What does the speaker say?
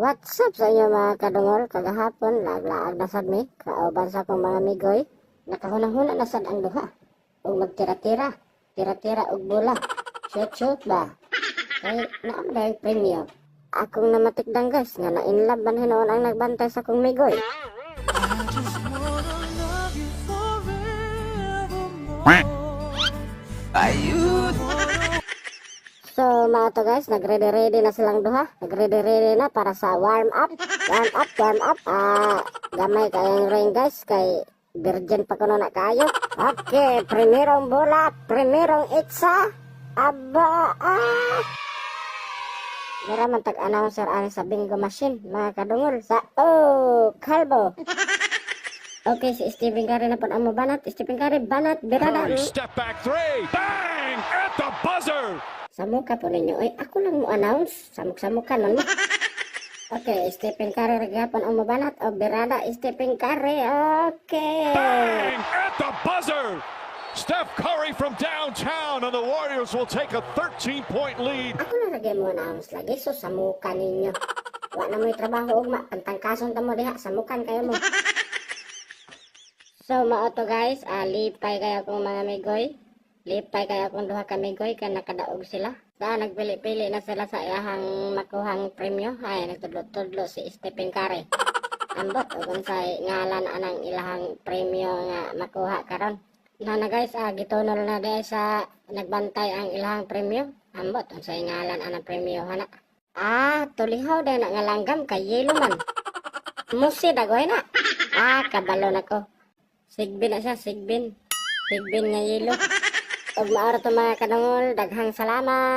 What's up sa inyo mga kadungol? Kagahapon, laglaag na sad mi. Kauban sa akong mga migoy. Nakahunang-huna na sad ang duha. Ug magtira-tira. Tira-tira og bola. Shoot-shoot ba? Kay naam dahil premyo. Akong namatikdang guys, nga na-inlove man hinoon ang nagbantay sa akong migoy. So, mga to guys, nagready-ready na silang duha. Nagready-ready na para sa warm up. Warm up, warm up. Ah, gamay kayong ring guys, kay virgin pa kuno na kayo. Okay, primerong bola, primerong itsa. Aba, ah. Mura man tag-announcer ani sa bingo machine, mga kadungol. Sa, oh, kalbo. Okay, si Stephen Curry na po ang mabanat. Stephen Curry, banat, birada. Curry, step back three. Bang! At the buzzer. Samuk ka po ninyo. Ay, ako lang mo announce. Samuk-samuk ka nun. Okay, Stephen Curry regapon ang mabanat. O, birada, Stephen Curry. Okay. Bang! At the buzzer. Steph Curry from downtown, and the Warriors will take a 13-point lead. Ako na lagi mo announce lagi. So, samukan ninyo. Wa na mo'y trabaho ugma. Pantangkason ta mo diha. Samukan kayo mo. So, mao to guys. Ah, lipay kayo kong mga migoy. Lipay kayo kung duha ka migoy. Kaya nakadaog sila. Da, nagpili-pili na sila sa iyahang makuhang premyo. Ay, nagtudlo-tudlo si Stephen Curry. Ambot, ug unsay ngalan anang ilahang premyo nga makuha karon. Na na guys, ah, gitunol na di sa nagbantay ang ilahang premyo. Ambot, unsay ngalan anang premyo hana. Ah, tulihaw din na nga langgam kay yelo man. Musi dagoy na. Ah, kabalo na ko. Sigbin na siya, sigbin. Sigbin nga yelo. Ug maaro to mga kanungol, daghang salamat.